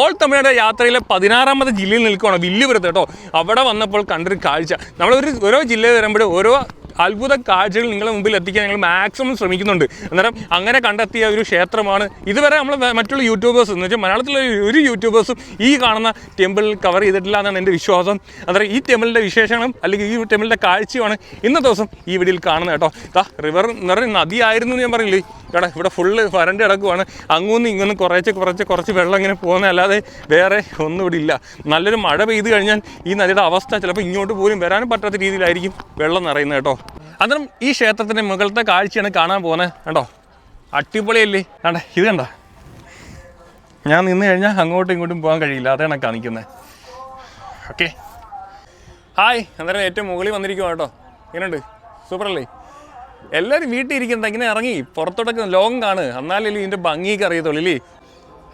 All Tamil Nadu യാത്രയിലെ പതിനാറാമത്തെ ജില്ലയിൽ നിൽക്കുകയാണ് വില്ലുപുരത്ത് കേട്ടോ. അവിടെ വന്നപ്പോൾ കണ്ടൊരു കാഴ്ച. നമ്മളൊരു ഓരോ ജില്ലയിൽ വരുമ്പോഴും ഓരോ അത്ഭുത കാഴ്ചകൾ നിങ്ങളുടെ മുമ്പിൽ എത്തിക്കാൻ ഞങ്ങൾ മാക്സിമം ശ്രമിക്കുന്നുണ്ട്. അന്നേരം അങ്ങനെ കണ്ടെത്തിയ ഒരു ക്ഷേത്രമാണ്. ഇതുവരെ നമ്മൾ മറ്റുള്ള യൂട്യൂബേഴ്സ് എന്ന് വെച്ചാൽ മലയാളത്തിലെ ഒരു യൂട്യൂബേഴ്സും ഈ കാണുന്ന ടെമ്പിൾ കവർ ചെയ്തിട്ടില്ല എന്നാണ് എന്റെ വിശ്വാസം. അന്നേരം ഈ ടെമ്പിളിന്റെ വിശേഷങ്ങളും അല്ലെങ്കിൽ ഈ ടെമ്പിളിന്റെ കാഴ്ചയുമാണ് ഇന്നത്തെ ദിവസം ഈ വീഡിയോയിൽ കാണുന്നത് കേട്ടോ. ഇതാ റിവർ എന്ന് പറഞ്ഞ നദിയായിരുന്നു ഞാൻ പറഞ്ഞില്ലേ? ഇവിടെ ഇവിടെ ഫുള്ള് വരണ്ട കിടക്കുവാണ്. അങ്ങോന്നും ഇങ്ങൊന്നും കുറേശ്ശെ കുറച്ച് കുറച്ച് വെള്ളം ഇങ്ങനെ പോകുന്ന അല്ലാതെ വേറെ ഒന്നും ഇവിടെ ഇല്ല. നല്ലൊരു മഴ പെയ്ത് കഴിഞ്ഞാൽ ഈ നദിയുടെ അവസ്ഥ ചിലപ്പോൾ ഇങ്ങോട്ട് പോലും വരാനും പറ്റാത്ത രീതിയിലായിരിക്കും വെള്ളം നിറയുന്നത് കേട്ടോ. അന്നേരം ഈ ക്ഷേത്രത്തിന്റെ മുകളിലത്തെ കാഴ്ചയാണ് കാണാൻ പോകുന്നത് കണ്ടോ? അടിപൊളിയല്ലേ? കണ്ട? ഇത് കണ്ട? ഞാൻ നിന്ന് കഴിഞ്ഞാൽ അങ്ങോട്ടും ഇങ്ങോട്ടും പോകാൻ കഴിയില്ല. അതാണ് കാണിക്കുന്നത് ഓക്കെ ഹായ് അന്നേരം ഏറ്റവും മുകളിൽ വന്നിരിക്കുവാ കേട്ടോ. സൂപ്പർ അല്ലേ എല്ലാവരും വീട്ടിൽ ഇരിക്കുന്നത് ഇങ്ങനെ ഇറങ്ങി പുറത്തോട്ടൊക്കെ ലോങ് കാണുക എന്നാലല്ലേ ഇതിന്റെ ഭംഗിയൊക്കെ അറിയത്തുള്ളൂ ഇല്ലേ?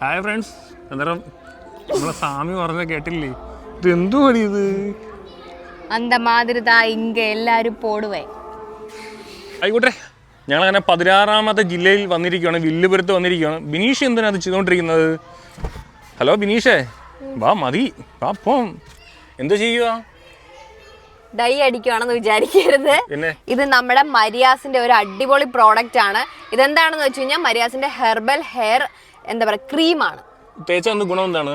ഹായ് ഫ്രണ്ട്സ് അന്നേരം നമ്മളെ സ്വാമി പറഞ്ഞ കേട്ടില്ലേ? ഇത് എന്തു ഇത്? അന്ത മാതിരി ഇങ്ക എല്ലാരും പോടുവേ. ആയിക്കോട്ടെ. ഞങ്ങൾ അങ്ങനെ പതിനാറാമത്തെ ജില്ലയിൽ വന്നിരിക്കുകയാണ് വില്ലുപുരത്ത് വന്നിരിക്കുകയാണ്. ബിനീഷ് എന്തിനാ അത് ഹലോ ബിനീഷേ വാ മതി വാ പോം. എന്തോ ചെയ്യുക ഡൈ അടിക്കുവാണെന്ന് വിചാരിക്കരുത്. ഇത് നമ്മുടെ മരിയാസിന്റെ ഒരു അടിപൊളി പ്രോഡക്റ്റ് ആണ്. ഇതെന്താണെന്ന് വെച്ച് കഴിഞ്ഞാൽ മരിയാസിന്റെ ഹെർബൽ ഹെയർ എന്താ പറയാ ക്രീം ആണ്.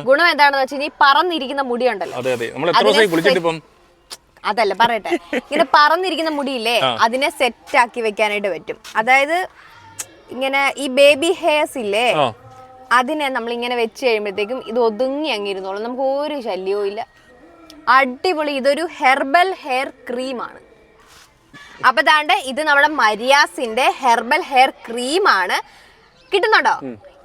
ഗുണം എന്താണെന്ന് വെച്ച് കഴിഞ്ഞാൽ പറന്നിരിക്കുന്ന മുടിയുണ്ടല്ലോ അതെ അതെ. നമ്മൾ എത്ര ദിവസമായി കുളിച്ചിട്ട് ഇപ്പം അതല്ല പറയട്ടെ. ഇങ്ങനെ പറന്നിരിക്കുന്ന മുടിയില്ലേ അതിനെ സെറ്റ് ആക്കി വെക്കാനായിട്ട് പറ്റും. അതായത് ഇങ്ങനെ ഈ ബേബി ഹെയർസ് ഇല്ലേ അതിനെ നമ്മൾ ഇങ്ങനെ വെച്ച് കഴിയുമ്പോഴത്തേക്കും ഇത് ഒതുങ്ങി അങ്ങിരുന്നോളും. നമുക്ക് ഒരു ശല്യവും ഇല്ല. അടിപൊളി ഇതൊരു ഹെർബൽ ഹെയർ ക്രീമാണ് അപ്പൊ താണ്ട് ഇത് നമ്മുടെ മരിയാസിന്റെ ഹെർബൽ ഹെയർ ക്രീമാണ് കിട്ടുന്നുണ്ടോ?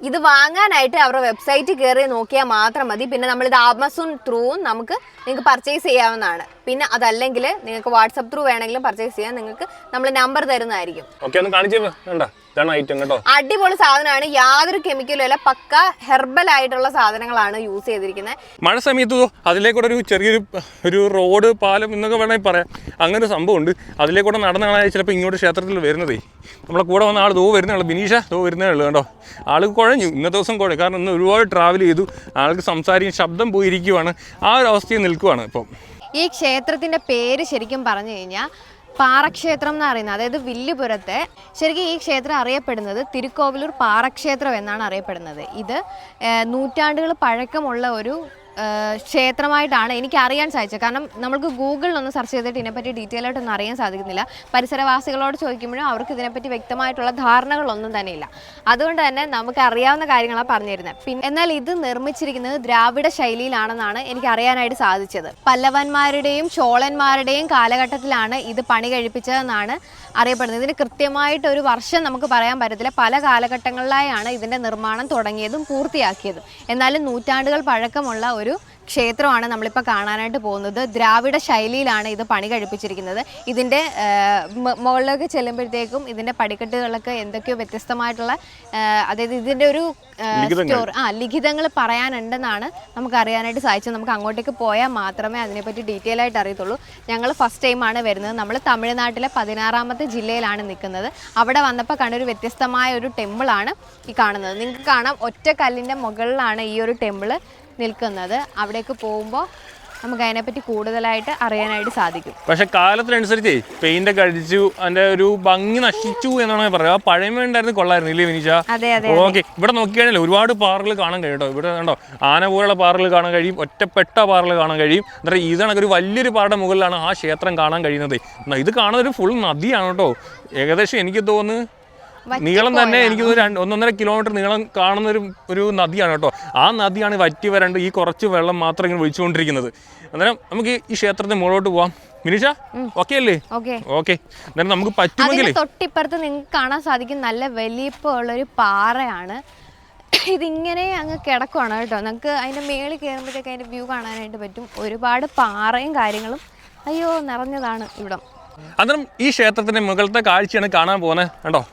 ഇത് വാങ്ങാനായിട്ട് അവരുടെ വെബ്സൈറ്റ് കയറി നോക്കിയാൽ മാത്രം മതി. പിന്നെ നമ്മൾ ഇത് ആമസോൺ ത്രൂവും നമുക്ക് നിങ്ങൾക്ക് പർച്ചേസ് ചെയ്യാവുന്നതാണ്. പിന്നെ അതല്ലെങ്കിൽ നിങ്ങൾക്ക് വാട്സപ്പ് ത്രൂ വേണമെങ്കിലും പർച്ചേസ് ചെയ്യാൻ നിങ്ങൾക്ക് നമ്മൾ നമ്പർ തരുന്നതായിരിക്കും. ഓക്കെ ഒന്ന് കാണിച്ചു വേണ്ട. ഇതാണ് ഐറ്റം കേട്ടോ. അടിപൊളി സാധനമാണ്. യാതൊരു കെമിക്കലും അല്ല പക്ക ഹെർബൽ ആയിട്ടുള്ള സാധനങ്ങളാണ് യൂസ് ചെയ്തിരിക്കുന്നത്. മഴ സമയത്ത് അതിലേക്കൂടെ ഒരു ചെറിയൊരു ഒരു റോഡ് പാലം എന്നൊക്കെ വേണമെങ്കിൽ പറയാം. അങ്ങനെ ഒരു സംഭവമുണ്ട്. അതിലേക്കൂടെ നടന്നാണ് ചിലപ്പോൾ ഇങ്ങോട്ട് ക്ഷേത്രത്തിൽ വരുന്നതേ. നമ്മളെ കൂടെ വന്ന ആൾ ദോ വരുന്നേ ഉള്ളൂ ബിനീഷ ദോ വരുന്നേ ഉള്ളൂ കേട്ടോ. ആൾക്ക് കുഴഞ്ഞു. ഇന്നത്തെ ദിവസം കുഴഞ്ഞു കാരണം ഇന്ന് ഒരുപാട് ട്രാവൽ ചെയ്തു. ആൾക്ക് സംസാരിക്കും ശബ്ദം പോയിരിക്കുവാണ്. ആ ഒരു അവസ്ഥയിൽ നിൽക്കുവാണ് ഇപ്പം. ഈ ക്ഷേത്രത്തിന്റെ പേര് ശരിക്കും പറഞ്ഞു കഴിഞ്ഞാൽ പാറക്ഷേത്രം എന്ന് പറയുന്നത് അതായത് വില്ലുപുരത്തെ ശരിക്കും ഈ ക്ഷേത്രം അറിയപ്പെടുന്നത് തിരുക്കോവിലൂർ പാറക്ഷേത്രം എന്നാണ് അറിയപ്പെടുന്നത്. ഇത് നൂറ്റാണ്ടുകൾ പഴക്കമുള്ള ഒരു ക്ഷേത്രമായിട്ടാണ് എനിക്ക് അറിയാൻ സാധിച്ചത്. കാരണം നമ്മൾക്ക് ഗൂഗിളിലൊന്ന് സെർച്ച് ചെയ്തിട്ട് ഇതിനെപ്പറ്റി ഡീറ്റെയിൽ ആയിട്ടൊന്നും അറിയാൻ സാധിക്കുന്നില്ല. പരിസരവാസികളോട് ചോദിക്കുമ്പോഴും അവർക്ക് ഇതിനെപ്പറ്റി വ്യക്തമായിട്ടുള്ള ധാരണകളൊന്നും തന്നെ ഇല്ല. അതുകൊണ്ട് തന്നെ നമുക്ക് അറിയാവുന്ന കാര്യങ്ങളാണ് പറഞ്ഞു തരുന്നത് പിന്നെ എന്നാൽ ഇത് നിർമ്മിച്ചിരിക്കുന്നത് ദ്രാവിഡ ശൈലിയിലാണെന്നാണ് എനിക്ക് അറിയാനായിട്ട് സാധിച്ചത്. പല്ലവന്മാരുടെയും ചോളന്മാരുടെയും കാലഘട്ടത്തിലാണ് ഇത് പണി കഴിപ്പിച്ചതെന്നാണ് അറിയപ്പെടുന്നത്. ഇതിന് കൃത്യമായിട്ട് ഒരു വർഷം നമുക്ക് പറയാൻ പറ്റത്തില്ല. പല കാലഘട്ടങ്ങളിലായാണ് ഇതിന്റെ നിർമ്മാണം തുടങ്ങിയതും പൂർത്തിയാക്കിയതും. എന്നാലും നൂറ്റാണ്ടുകൾ പഴക്കമുള്ള ഒരു ക്ഷേത്രമാണ് നമ്മളിപ്പോൾ കാണാനായിട്ട് പോകുന്നത്. ദ്രാവിഡ ശൈലിയിലാണ് ഇത് പണി കഴിപ്പിച്ചിരിക്കുന്നത്. ഇതിന്റെ മുകളിലേക്ക് ചെല്ലുമ്പോഴത്തേക്കും ഇതിന്റെ പടിക്കെട്ടുകളൊക്കെ എന്തൊക്കെയോ വ്യത്യസ്തമായിട്ടുള്ള അതായത് ഇതിന്റെ ഒരു. സ്റ്റോർ ആ ലിഖിതങ്ങൾ പറയാനുണ്ടെന്നാണ് നമുക്ക് അറിയാനായിട്ട് സാധിച്ചത്. നമുക്ക് അങ്ങോട്ടേക്ക് പോയാൽ മാത്രമേ അതിനെപ്പറ്റി ഡീറ്റെയിൽ ആയിട്ട് അറിയത്തുള്ളൂ. ഞങ്ങൾ ഫസ്റ്റ് ടൈമാണ് വരുന്നത്. നമ്മൾ തമിഴ്നാട്ടിലെ പതിനാറാമത്തെ ജില്ലയിലാണ് നിൽക്കുന്നത്. അവിടെ വന്നപ്പോൾ കണ്ട ഒരു വ്യത്യസ്തമായ ഒരു ടെമ്പിളാണ് ഈ കാണുന്നത്. നിങ്ങൾക്ക് കാണാം ഒറ്റ കല്ലിന്റെ മുകളിലാണ് ഈ ഒരു ടെമ്പിൾ. നിൽക്കുന്നത്. അവിടേക്ക് പോകുമ്പോൾ നമുക്ക് അതിനെപ്പറ്റി കൂടുതലായിട്ട് അറിയാനായിട്ട് സാധിക്കും. പക്ഷെ കാലത്തിനനുസരിച്ച് പെയിന്റ് ഒക്കെ അടിച്ചു അതിന്റെ ഒരു ഭംഗി നശിച്ചു എന്നാണ് പറയാം പഴമ ഉണ്ടായിരുന്നു കൊള്ളായിരുന്നു ഇല്ലേ വിനീഷ? അതെ അതെ ഓക്കെ ഇവിടെ നോക്കിയാണല്ലോ ഒരുപാട് പാറകൾ കാണാൻ കഴിയും കേട്ടോ. ഇവിടെ കണ്ടോ ആന പോലുള്ള പാറകൾ കാണാൻ കഴിയും ഒറ്റപ്പെട്ട പാറകൾ കാണാൻ കഴിയും. എന്നിട്ട് ഇതാണ് ഒരു വലിയൊരു പാറയുടെ മുകളിലാണ് ആ ക്ഷേത്രം കാണാൻ കഴിയുന്നത്. ഇത് കാണുന്നത് ഒരു ഫുൾ നദിയാണ് കേട്ടോ. ഏകദേശം എനിക്ക് തോന്നുന്നു നീളം തന്നെ എനിക്ക് ഒന്നൊന്നര കിലോമീറ്റർ നീളം കാണുന്ന ഒരു ഒരു നദിയാണ് കേട്ടോ. ആ നദിയാണ് വറ്റി വരണ്ട് ഈ കുറച്ച് വെള്ളം മാത്രം ഇങ്ങനെ ഒഴിച്ചുകൊണ്ടിരിക്കുന്നത്. അന്നേരം നമുക്ക് ഈ- ക്ഷേത്രത്തിന്റെ ക്ഷേത്രത്തിന് മുകളിലോട്ട് പോവാം. മിനിഷ ഓക്കെ അല്ലേ? ഓക്കെ അന്നേരം നമുക്ക് പറ്റുമെങ്കിൽ തൊട്ടിപ്പുറത്ത് നിങ്ങൾക്ക് കാണാൻ സാധിക്കും. നല്ല വലിപ്പമുള്ളൊരു പാറയാണ്. ഇതിങ്ങനെ അങ്ങ് കിടക്കുവാണ് കേട്ടോ. നമുക്ക് അതിന്റെ മേളിൽ കയറുമ്പോഴത്തേക്ക് അതിന്റെ വ്യൂ കാണാനായിട്ട് പറ്റും. ഒരുപാട് പാറയും കാര്യങ്ങളും അയ്യോ നിറഞ്ഞതാണ് ഇവിടം. അന്നേരം ഈ ക്ഷേത്രത്തിന്റെ മുകളിലത്തെ കാഴ്ചയാണ് കാണാൻ പോകുന്നത്. കണ്ടോ?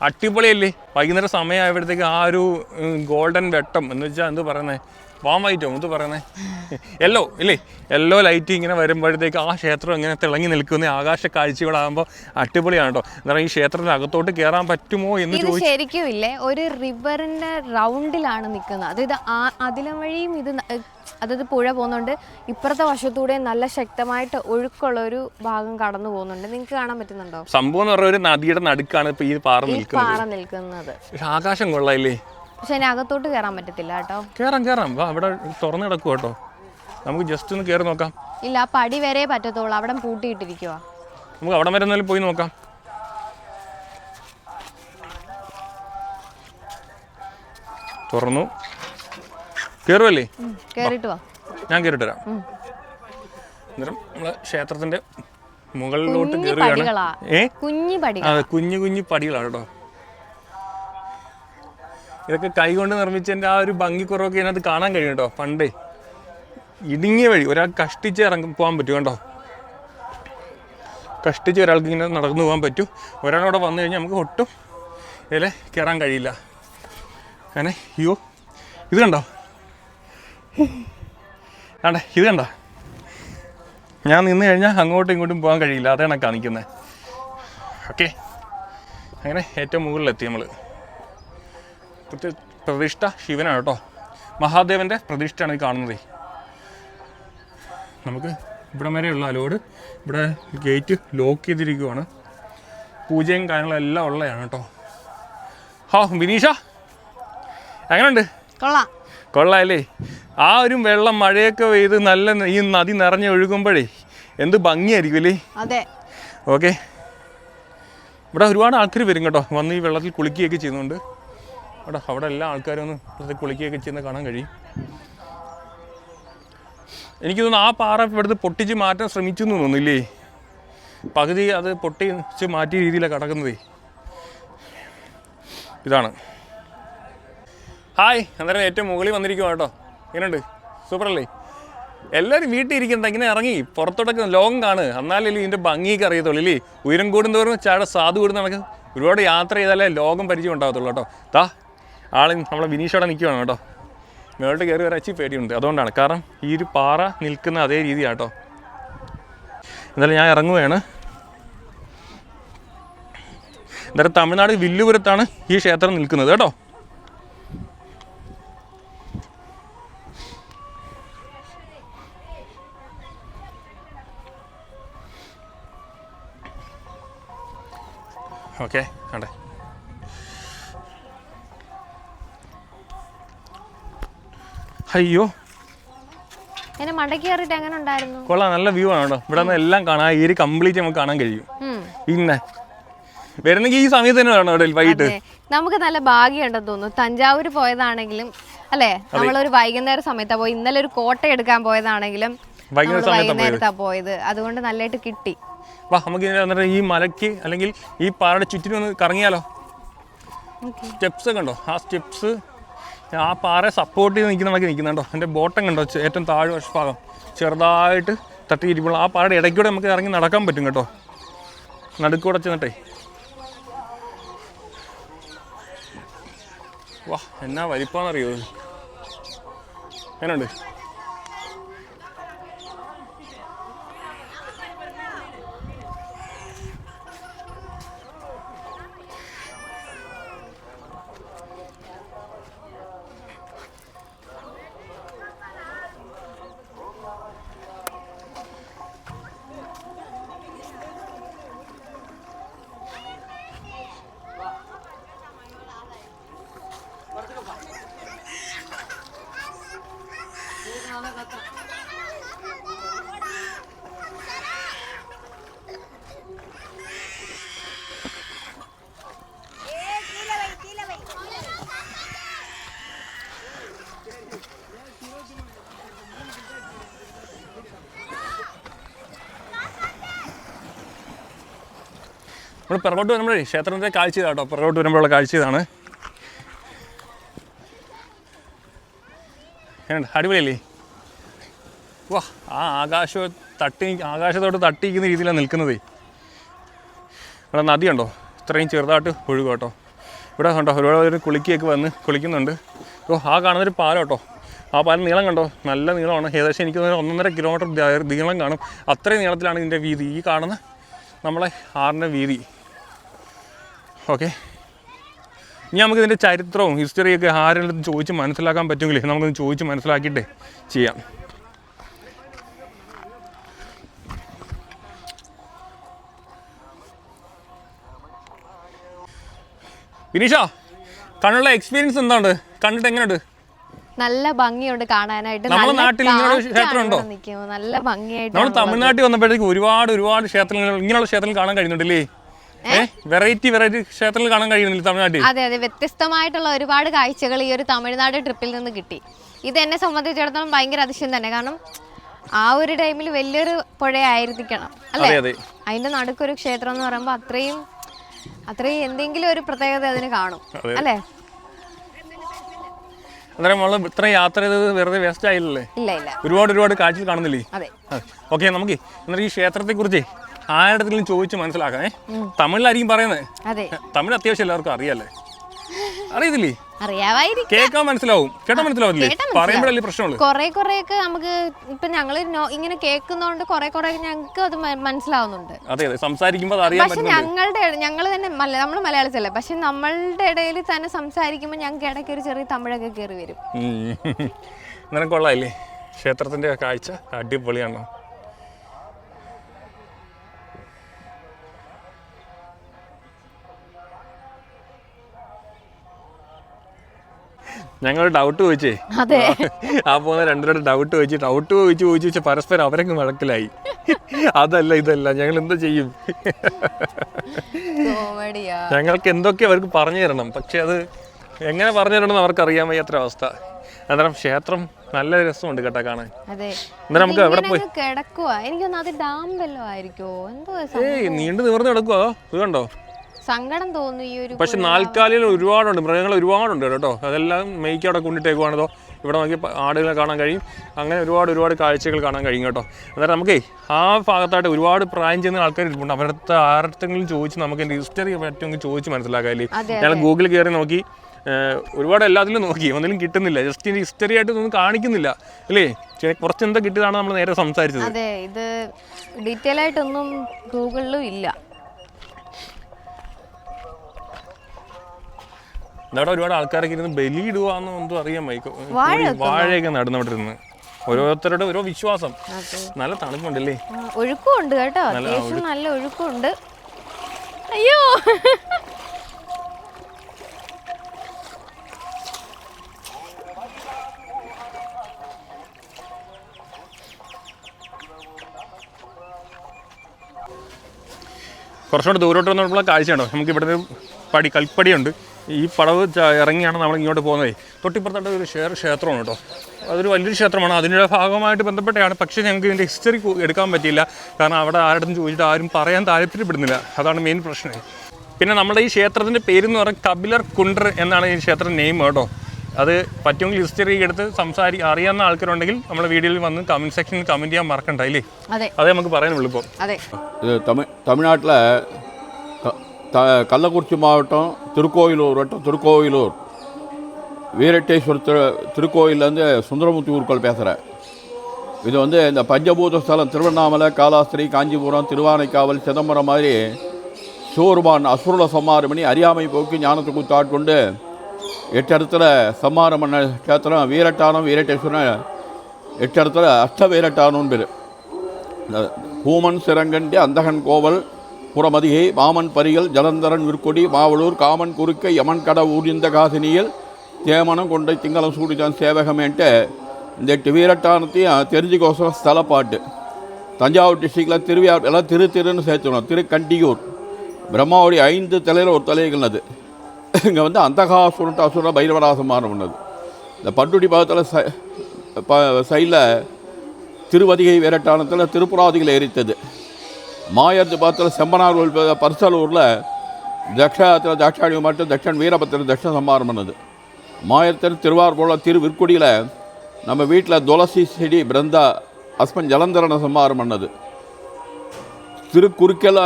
അടിപൊളിയല്ലേ? വൈകുന്നേരം സമയമായപ്പോഴത്തേക്ക് ആ ഒരു ഗോൾഡൻ വെട്ടം എന്ന് വെച്ചാൽ എന്ത് പറയുന്നത് വാം വൈറ്റോ മുത്ത് പറയുന്നേ. യെല്ലോ ഇല്ലേ? യെല്ലോ ലൈറ്റ് ഇങ്ങനെ വരുമ്പോഴത്തേക്ക് ആ ക്ഷേത്രം ഇങ്ങനെ തിളങ്ങി നിൽക്കുന്ന ആകാശ കാഴ്ചകളാകുമ്പോൾ അടിപൊളിയാണ് കേട്ടോ എന്താ പറയുക ഈ ക്ഷേത്രത്തിന് അകത്തോട്ട് കയറാൻ പറ്റുമോ എന്ന് ഇത് ചോദിച്ചു ശരിക്കും ഇല്ലേ? ഒരു റിവറിന്റെ റൗണ്ടിലാണ് നിൽക്കുന്നത്. അതായത് ആ- അതിലും വഴിയും ഇത് ന- ഏഹ് അതായത് പുഴ പോകുന്നുണ്ട്. ഇപ്പുറത്തെ വശത്തൂടെ നല്ല ശക്തമായിട്ട് ഒഴുക്കുള്ള ഒരു ഭാഗം കടന്നു പോകുന്നുണ്ട്. നിങ്ങൾക്ക് കാണാൻ പറ്റുന്നുണ്ടോ? സംഭവം എന്ന് പറഞ്ഞ ഒരു നദിയുടെ നടുക്കാണ് ഇപ്പൊ ഈ പാറ ഈ നിൽക്കുന്നത്. പാറ നിൽക്കുന്നത്. പക്ഷെ ആകാശം കൊള്ളായില്ലേ പക്ഷെ അതിന് അകത്തോട്ട് കയറാൻ പറ്റത്തില്ല കേട്ടോ. കയറാം കയറാം വാ ഇവിടെ തുറന്നു കിടക്കും കേട്ടോ. നമുക്ക് ജസ്റ്റ് ഒന്ന് കയറി നോക്കാം. ഇല്ല ആ പടി വരെ പറ്റത്തുള്ളൂ. അവിടെ പൂട്ടിയിട്ടിരിക്കുവാ. നമുക്ക് അവിടെ വരെ എന്നാലും പോയി നോക്കാം. തുറന്നു. കേറുവല്ലേ? കേറിട്ട് വാ. ഞാൻ കയറിട്ട് വരാം. അന്നേരം നമ്മളെ ക്ഷേത്രത്തിന്റെ മുകളിലോട്ട് കുഞ്ഞു കയറുകയാണ് ഏ? കുഞ്ഞു കുഞ്ഞു കുഞ്ഞു പടികളാണ് കേട്ടോ. ഇതൊക്കെ കൈകൊണ്ട് നിർമ്മിച്ചതിന്റെ ആ ഒരു ഭംഗിക്കുറവൊക്കെ ഇതിനകത്ത് കാണാൻ കഴിയും കേട്ടോ പണ്ടേ. ഇടുങ്ങിയ വഴി ഒരാൾ കഷ്ടിച്ച് ഇറങ്ങി പോകാൻ പറ്റും കേട്ടോ കഷ്ടിച്ച് ഒരാൾക്ക് ഇങ്ങനെ നടന്നു പോകാൻ പറ്റും. ഒരാളവിടെ വന്നു കഴിഞ്ഞാൽ നമുക്ക് ഒട്ടും ഇതിൽ കയറാൻ കഴിയില്ല. അങ്ങനെ അയ്യോ ഇത് കണ്ടോ? ആണ്ടെ ഇത് കണ്ടോ? ഞാൻ നിന്ന് കഴിഞ്ഞാൽ അങ്ങോട്ടും ഇങ്ങോട്ടും പോകാൻ കഴിയില്ല അതാണ് കാണിക്കുന്നത് ഓക്കെ. അങ്ങനെ ഏറ്റവും മുകളിലെത്തി നമ്മൾ പ്രതിഷ്ഠ ശിവനാണ് കേട്ടോ. മഹാദേവന്റെ പ്രതിഷ്ഠയാണ് ഈ കാണുന്നത്. നമുക്ക് ഇവിടെ വരെയുള്ള അലോഡ് ഇവിടെ ഗേറ്റ് ലോക്ക് ചെയ്തിരിക്കുവാണ്. പൂജയും കാര്യങ്ങളും എല്ലാം ഉള്ളതാണ് കേട്ടോ. ഹോ വിനീഷ. എങ്ങനെയുണ്ട്? കൊള്ളാം. കൊള്ളാല്ലേ? ആ ഒരു വെള്ളം മഴയൊക്കെ പെയ്ത് നല്ല ഈ നദി നിറഞ്ഞ് ഒഴുകുമ്പോഴേ എന്ത് ഭംഗിയായിരിക്കും അല്ലേ? അതെ. ഓക്കെ. ഇവിടെ ഒരുപാട് ആൾക്കാർ വരും കേട്ടോ. വന്ന് ഈ വെള്ളത്തിൽ കുളിക്കുകയൊക്കെ ചെയ്യുന്നുണ്ട്. അവിടെ അവിടെ എല്ലാ ആൾക്കാരും ഒന്ന് കുളിക്കുകയൊക്കെ ചെയ്യുന്ന കാണാൻ കഴിയും. എനിക്ക് തോന്നുന്നു ആ പാറ ഇവിടുത്തെ പൊട്ടിച്ച് മാറ്റാൻ ശ്രമിച്ചു എന്ന് തോന്നുന്നില്ലേ? പകുതി അത് പൊട്ടിച്ച് മാറ്റിയ രീതിയിലാണ് കിടക്കുന്നതേ. ഇതാണ്. ഹായ് അന്നേരം ഏറ്റവും മുകളിൽ വന്നിരിക്കുവാ കേട്ടോ. എങ്ങനെയുണ്ട്? സൂപ്പർ അല്ലേ എല്ലാവരും വീട്ടിൽ ഇരിക്കണ്ട ഇങ്ങനെ ഇറങ്ങി. പുറത്തോട്ടൊക്കെ ലോകം കാണ് എന്നാലല്ലേ ഇതിന്റെ ഭംഗിയൊക്കെ അറിയത്തുള്ളൂ ഇല്ലേ? ഉയരം കൂടുന്തോറും ചാട സാധു കൂടുന്ന നമുക്ക് ഒരുപാട് യാത്ര ചെയ്താലേ ലോകം പരിചയം ഉണ്ടാകത്തുള്ളൂ കേട്ടോ. താ ആൾ നമ്മളെ വിനീഷോടെ നിൽക്കുവാണ് കേട്ടോ. മേളിൽ കയറി വരച്ചി പേടിയുണ്ട്. അതുകൊണ്ടാണ്. കാരണം ഈ ഒരു പാറ നിൽക്കുന്ന അതേ രീതിയാണ് കേട്ടോ എന്നാലും ഞാൻ ഇറങ്ങുകയാണ്. എന്തായാലും തമിഴ്നാട് വില്ലുപുരത്താണ് ഈ ക്ഷേത്രം നിൽക്കുന്നത് കേട്ടോ. ഓക്കെ അതെ അയ്യോ. എന്നെ മടക്കി കയറിയിട്ട് എങ്ങനെ ഉണ്ടായിരുന്നു? കൊള്ളാം നല്ല വ്യൂ ആണ് കേട്ടോ. ഇവിടെ നിന്ന് എല്ലാം കാണാം. ഈ ഒരു കംപ്ലീറ്റ് നമുക്ക് കാണാൻ കഴിയും. പിന്നെ വരുന്നെങ്കിൽ ഈ സമയത്ത് തന്നെ വേണം ഇവിടെ വൈകിട്ട്. നമുക്ക് നല്ല ഭാഗ്യമുണ്ടെന്ന് തോന്നുന്നു. തഞ്ചാവൂർ പോയതാണെങ്കിലും അല്ലേ? നമ്മളൊരു വൈകുന്നേര സമയത്താ പോയി. ഇന്നലെ ഒരു കോട്ട എടുക്കാൻ പോയതാണെങ്കിലും വൈകുന്നേരത്താ പോയത്. അതുകൊണ്ട് നല്ലതായിട്ട് കിട്ടി. വാ നമുക്ക് ഈ മലയ്ക്ക് അല്ലെങ്കിൽ ഈ പാറയുടെ ചുറ്റിനും ഒന്ന് കറങ്ങിയാലോ? സ്റ്റെപ്സ് ഒക്കെ ഉണ്ടോ? ആ സ്റ്റെപ്സ് ആ പാറ സപ്പോർട്ട് ചെയ്ത് നമുക്ക് നിൽക്കുന്നുണ്ടോ എന്റെ ബോട്ടം കണ്ടോ ഏറ്റവും താഴെ വശഭാഗം ചെറുതായിട്ട് തട്ടിയിരിക്കുമ്പോൾ ആ പാറയുടെ ഇടയ്ക്കൂടെ നമുക്ക് ഇറങ്ങി നടക്കാൻ പറ്റും കേട്ടോ. നടുക്കൂടെ ചെന്നിട്ടേ. വാ എന്നാ വലിപ്പാന്നറിയോ? ഇത്? നമ്മൾ പിറകോട്ട് വരുമ്പോഴേ ക്ഷേത്രത്തിന്റെ കാഴ്ച ഇതാട്ടോ. കേട്ടോ പിറകോട്ട് വരുമ്പോഴുള്ള കാഴ്ച ഇതാണ്. അടിപൊളിയല്ലേ? വാ ആ ആകാശം തട്ടി ആകാശത്തോട്ട് തട്ടിയിരിക്കുന്ന രീതിയിലാണ് നിൽക്കുന്നത്. ഇവിടെ നദിയുണ്ടോ ഇത്രയും ചെറുതായിട്ട് ഒഴുകും കേട്ടോ. ഇവിടെ കണ്ടോ ഒരുപാട് പേര് കുളിക്കുകയൊക്കെ വന്ന് കുളിക്കുന്നുണ്ട്. ഓ ആ കാണുന്നൊരു പാലം കേട്ടോ. ആ പാലം നീളം കണ്ടോ? നല്ല നീളമാണ്. ഏകദേശം എനിക്ക് ഒന്നൊന്നര കിലോമീറ്റർ നീളം കാണും. അത്രയും നീളത്തിലാണ് ഇതിന്റെ വീതി. ഈ കാണുന്ന നമ്മളെ ആറിന്റെ വീതി. ഓക്കെ. ഇനി നമുക്ക് ഇതിന്റെ ചരിത്രവും ഹിസ്റ്ററിയൊക്കെ ആരെങ്കിലും ചോദിച്ച് മനസ്സിലാക്കാൻ പറ്റുമെങ്കിൽ നമുക്കൊന്ന് ചോദിച്ച് മനസ്സിലാക്കിയിട്ട് ചെയ്യാം. വിനീഷ കണ്ണുള്ള എക്സ്പീരിയൻസ് എന്താണ് കണ്ടിട്ട് എങ്ങനെയുണ്ട്? നല്ല ഭംഗിയുണ്ട് കാണാനായിട്ട്. നമ്മുടെ നാട്ടിൽ ഇങ്ങനെയുള്ള ക്ഷേത്രമുണ്ടോ? ക്ഷേത്രം ഉണ്ടോ? നല്ല ഭംഗിയായിട്ട് നമ്മൾ തമിഴ്നാട്ടിൽ വന്നപ്പോഴത്തേക്ക് ഒരുപാട് ഒരുപാട് ക്ഷേത്രങ്ങൾ ഇങ്ങനെയുള്ള ക്ഷേത്രങ്ങൾ കാണാൻ കഴിയുന്നുണ്ടല്ലേ വെറൈറ്റി വെറൈറ്റി ക്ഷേത്രങ്ങൾ കാണാൻ കഴിയുന്നില്ല തമിഴ്നാട്ടിൽ. അതെ അതെ. വ്യത്യസ്തമായിട്ടുള്ള ഒരുപാട് കാഴ്ചകൾ ഈ ഒരു തമിഴ്നാട് ട്രിപ്പിൽ നിന്ന് കിട്ടി. ഇത് എന്നെ സംബന്ധിച്ചിടത്തോളം ഭയങ്കര അതിശയം തന്നെ. കാരണം ആ ഒരു ടൈമിൽ വലിയൊരു പുഴയായിരിക്കണം അല്ലേ? അതെ അതെ. അതിന്റെ നടുക്കൊരു ക്ഷേത്രം എന്ന് പറയുമ്പോൾ അത്രയും അത്രയും എന്തെങ്കിലും ഒരു പ്രത്യേകത അതിന് കാണും. അല്ലേ? അന്നേരം നമ്മൾ ഇത്ര യാത്ര ചെയ്തത് വെറുതെ വേസ്റ്റ് ആയില്ലല്ലേ? ഒരുപാട് ഒരുപാട് കാഴ്ചകൾ കാണുന്നില്ലേ? ഓക്കെ നമുക്ക് എന്നിട്ട് ഈ ക്ഷേത്രത്തെക്കുറിച്ച് ആരുടെങ്കിലും ചോദിച്ച് മനസ്സിലാക്കാം ഏ തമിഴിലായിരിക്കും പറയുന്നത്. തമിഴ് അത്യാവശ്യം എല്ലാവർക്കും അറിയാല്ലേ അറിയത്തില്ലേ? കേൾക്കാൻ മനസ്സിലാവും. കേട്ടാ മനസ്സിലാവില്ലേ പറയുമ്പോഴല്ലേ പ്രശ്നമുള്ളൂ. കുറെ കൊറേ നമുക്ക് ഇപ്പൊ ഞങ്ങൾ ഇങ്ങനെ കേൾക്കുന്നോണ്ട് കുറെ കുറെ ഞങ്ങൾക്ക് അത് മനസ്സിലാവുന്നുണ്ട്. അതെ അതെ. സംസാരിക്കുമ്പോൾ പക്ഷെ ഞങ്ങളുടെ ഞങ്ങൾ തന്നെ നമ്മൾ മലയാളീസ് അല്ലേ പക്ഷെ നമ്മളുടെ ഇടയിൽ തന്നെ സംസാരിക്കുമ്പോൾ ഞങ്ങൾക്ക് ഇടയ്ക്ക് ഒരു ചെറിയ തമിഴൊക്കെ കയറി വരും. നിനക്കൊള്ളാല്ലേ ക്ഷേത്രത്തിന്റെ കാഴ്ച അടിപൊളിയാണ് ഞങ്ങൾ ഡൗട്ട് ചോദിച്ചേ. അതെ. ആ പോകുന്ന രണ്ടുപേരും ഡൗട്ട് ചോദിച്ചു ഡൗട്ട് ചോദിച്ചു ചോദിച്ചു വെച്ചാൽ പരസ്പരം അവരങ്ങ് വഴക്കിലായി. അതല്ല ഇതല്ല ഞങ്ങൾ എന്താ ചെയ്യും? ഞങ്ങൾക്ക് എന്തൊക്കെ അവർക്ക് പറഞ്ഞു തരണം. പക്ഷെ അത് എങ്ങനെ പറഞ്ഞു തരണം എന്ന് അവർക്ക് അറിയാൻ വയ്യാത്ത അവസ്ഥ. അന്നേരം ക്ഷേത്രം നല്ല രസമുണ്ട് കേട്ടോ കാണാൻ. എന്നാ നമുക്ക് എവിടെ പോയി? കിടക്കുക എനിക്കൊന്ന് അത് ഡാം വല്ലതും ആയിരിക്കുമോ എന്തോ ഏയ് നീണ്ടു നിവർന്ന് കിടക്കുവോ. ഇത് കണ്ടോ സങ്കടം തോന്നുന്നു ഈ ഒരു പക്ഷെ നാൽക്കാലികൾ ഒരുപാടുണ്ട് മൃഗങ്ങൾ ഒരുപാടുണ്ട് കേട്ടോ. അതെല്ലാം മെയ്ക്ക് അവിടെ കൊണ്ടിട്ടേക്കുവാണതോ. ഇവിടെ നോക്കി ആടുകളെ കാണാൻ കഴിയും. അങ്ങനെ ഒരുപാട് ഒരുപാട് കാഴ്ചകൾ കാണാൻ കഴിയും കേട്ടോ. അതായത് നമുക്കേ ആ ഭാഗത്തായിട്ട് ഒരുപാട് പ്രായം ചെയ്യുന്ന ആൾക്കാർ ഇരിപ്പുണ്ട്. അവരുടെ ആർക്കെങ്കിലും ചോദിച്ച് നമുക്ക് എന്റെ ഹിസ്റ്ററി പറ്റുമെങ്കിൽ ചോദിച്ച് മനസ്സിലാക്കാല്ലേ? ഞങ്ങൾ ഗൂഗിളിൽ കയറി നോക്കി ഒരുപാട് എല്ലാത്തിലും നോക്കി. ഒന്നിലും കിട്ടുന്നില്ല. ജസ്റ്റ് ഇനി ഹിസ്റ്ററി ആയിട്ട് ഒന്നും കാണിക്കുന്നില്ല. അല്ലേ? കുറച്ച് എന്താ കിട്ടിയതാണ് നമ്മൾ നേരെ സംസാരിച്ചത്. അതെ ഇത് ഡീറ്റെയിൽ ആയിട്ടൊന്നും ഗൂഗിളിലും ഇല്ല. ഇവിടെ ഒരുപാട് ആൾക്കാരൊക്കെ ഇരുന്ന് ബലിയിടുവാന്ന് ഒന്നും അറിയാൻ വൈകോ വാഴയൊക്കെ നടന്നവിടെ ഓരോരുത്തരുടെ ഓരോ വിശ്വാസം. നല്ല തണുപ്പുണ്ടല്ലേ? ഒഴുക്കുണ്ട് കേട്ടോ. അത്യാവശ്യം നല്ല ഒഴുക്കുണ്ട് അയ്യോ. കുറച്ചുകൂടെ ദൂരോട്ട് വന്നപ്പോൾ കാഴ്ചയുണ്ടോ നമുക്ക് ഇവിടെ ഒരു പടി കൽപ്പടിയുണ്ട്. ഈ പടവ് ഇറങ്ങിയാണ് നമ്മൾ ഇങ്ങോട്ട് പോകുന്നത്. തൊട്ടിപ്പുറത്തായിട്ട് ഒരു ഷേർ ക്ഷേത്രമാണ് കേട്ടോ. അതൊരു വലിയൊരു ക്ഷേത്രമാണ്. അതിന്റെ ഭാഗമായിട്ട് ബന്ധപ്പെട്ടാണ് പക്ഷേ ഞങ്ങൾക്ക് ഇതിന്റെ ഹിസ്റ്ററി എടുക്കാൻ പറ്റിയില്ല. കാരണം അവിടെ ആരുടെ ചോദിച്ചിട്ട് ആരും പറയാൻ താല്പര്യപ്പെടുന്നില്ല. അതാണ് മെയിൻ പ്രശ്നം. പിന്നെ നമ്മുടെ ഈ ക്ഷേത്രത്തിന്റെ പേരെന്ന് പറഞ്ഞാൽ കപിലർ കുണ്ടർ എന്നാണ് ഈ ക്ഷേത്ര നെയിം കേട്ടോ. അത് പറ്റുമെങ്കിൽ ഹിസ്റ്ററി എടുത്ത് സംസാരി അറിയാവുന്ന ആൾക്കാരുണ്ടെങ്കിൽ നമ്മുടെ വീഡിയോയിൽ വന്ന് കമന്റ് സെക്ഷനിൽ കമന്റ് ചെയ്യാൻ മറക്കണ്ട അല്ലേ അതെ. നമുക്ക് പറയാനുള്ളൂ ഇപ്പോൾ. അതെ. തമിഴ്നാട്ടിലെ த கள்ளக்குறிச்சி மாவட்டம் திருக்கோயிலூர் வட்டம் திருக்கோயிலூர். வீரட்டேஸ்வரர் திரு திருக்கோயிலேருந்து சுந்தரமூர்த்தி ஊர்கள் பேசுகிறேன் இது வந்து இந்த பஞ்சபூத ஸ்தலம் திருவண்ணாமலை காலாஸ்திரி காஞ்சிபுரம் திருவானைக்காவல் சிதம்பரம் மாதிரி சூர்பான் அசுரல சம்மாரம் பண்ணி அறியாமை போக்கி ஞானத்துக்கு தாட்கொண்டு எட்டு இடத்துல சம்மாரம் பண்ண கேத்திரம் வீரட்டானம் வீரட்டேஸ்வரன். எட்டு இடத்துல அஷ்ட வீரட்டானம்னு பேர். இந்த பூமன் சிறங்கண்டி அந்தகன் கோவல் புறமதிகை வாமன் பரிகள் ஜலந்தரன் விற்கொடி மாவலூர் காமன் குறுக்கை யமன் கட ஊரிந்த காசினியில் தேமனம் கொண்டை திங்களம் சூடிதான் சேவகமேன்ட்டு இந்த எட்டு வீரட்டானத்தையும் தெரிஞ்சுக்கோசரம் ஸ்தலப்பாட்டு தஞ்சாவூர் டிஸ்ட்ரிக்டில் திருவியா எல்லாம் திரு திருன்னு சேர்த்துக்கணும். திருக்கண்டியூர். பிரம்மாவுடைய ஐந்து தலையில் ஒரு தலைகள்னது இங்கே வந்து அந்தகாசுரன்ட்டு அசுர பைரவராசமான பண்ணது இந்த பட்டுடி பாகத்தில் ச ப சைடில் திருவதிகை வீரட்டானத்தில் திருப்புராதிகளை எரித்தது. மாயத்து பாத்தில் செம்பனார் பரிசலூரில் தக்ஷத்தில் தாட்சாணி மட்டும் தக்ஷன் வீரபத்திரம் தக்ஷ சம்மாரம் பண்ணது. மாயத்தில் திருவாரூரில் திரு விற்குடியில் நம்ம வீட்டில் துளசி செடி பிருந்தா அஸ்மன் ஜலந்தரன சம்மாரம் பண்ணது. திருக்குறுக்கல